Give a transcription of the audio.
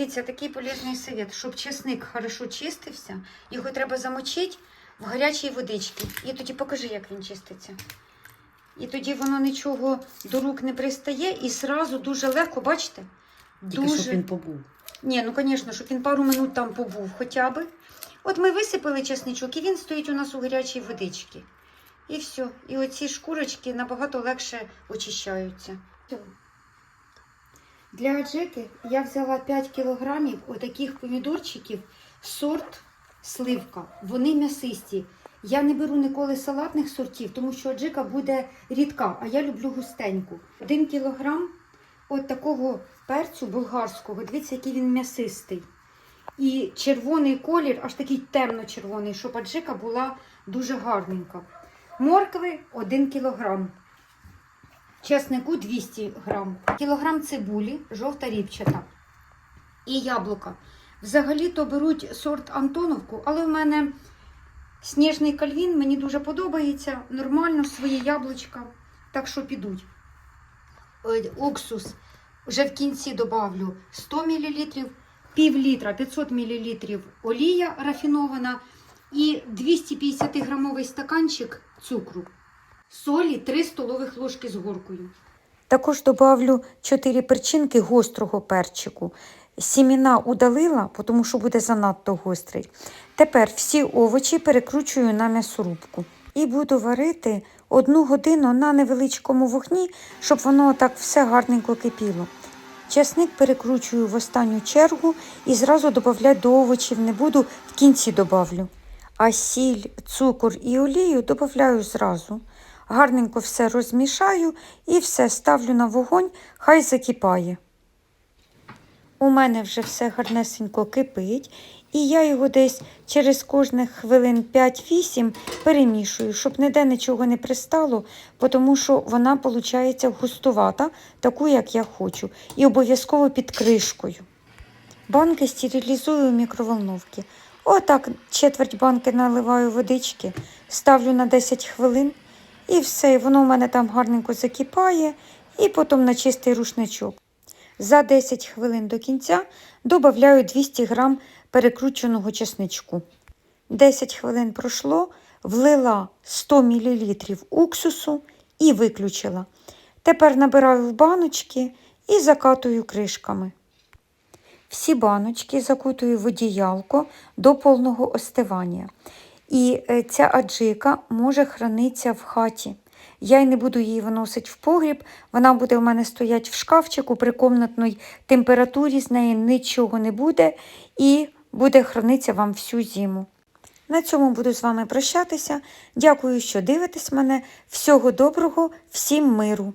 Дивіться, такий полезний совет, щоб чесник хорошо чистився, його треба замочити в гарячій водичці. І тоді покажи, як він чиститься. І тоді воно нічого до рук не пристає і сразу дуже легко, бачите? Тільки дуже... щоб він побув. Ні, ну звісно, щоб він пару минут там побув хоча б. От ми висипали чесничок, і він стоїть у нас у гарячій водичці. І все. І оці шкурочки набагато легше очищаються. Для аджики я взяла 5 кілограмів отаких помідорчиків сорт сливка. Вони м'ясисті. Я не беру ніколи салатних сортів, тому що аджика буде рідка, а я люблю густеньку. Один кілограм от такого перцю болгарського. Дивіться, який він м'ясистий. І червоний колір, аж такий темно-червоний, щоб аджика була дуже гарненька. Моркви 1 кілограм. Чеснику 200 грам. Кілограм цибулі, жовта ріпчата. І яблука. Взагалі-то беруть сорт Антоновку, але в мене сніжний кальвін, мені дуже подобається. Нормально, свої яблучка. Так що підуть. Уксус. Вже в кінці добавлю 100 мл, пів літра, 500 мл олія рафінована і 250 грамовий стаканчик цукру. Солі 3 столових ложки з горкою. Також добавлю 4 перчинки гострого перчику. Сіміна удалила, тому що буде занадто гострий. Тепер всі овочі перекручую на м'ясорубку. І буду варити одну годину на невеличкому вогні, щоб воно так все гарненько кипіло. Часник перекручую в останню чергу і зразу додавати до овочів не буду, в кінці добавлю. А сіль, цукор і олію додаю зразу. Гарненько все розмішаю і все ставлю на вогонь, хай закипає. У мене вже все гарнесенько кипить, і я його десь через кожних хвилин 5-8 перемішую, щоб ніде нічого не пристало, тому що вона виходить густувата, таку, як я хочу, і обов'язково під кришкою. Банки стерилізую у мікроволновці. Отак четверть банки наливаю водички, ставлю на 10 хвилин. І все, воно в мене там гарненько закипає, і потім на чистий рушничок. За 10 хвилин до кінця додаю 200 г перекрученого чесничку. 10 хвилин пройшло, влила 100 мл уксусу і виключила. Тепер набираю в баночки і закатую кришками. Всі баночки закутую в одіялко до повного остивання. І е, ця аджика може хранитися в хаті. Я й не буду її виносити в погріб, вона буде у мене стояти в шкафчику при комнатній температурі, з неї нічого не буде і буде хранитися вам всю зиму. На цьому буду з вами прощатися. Дякую, що дивитесь мене. Всього доброго, всім миру!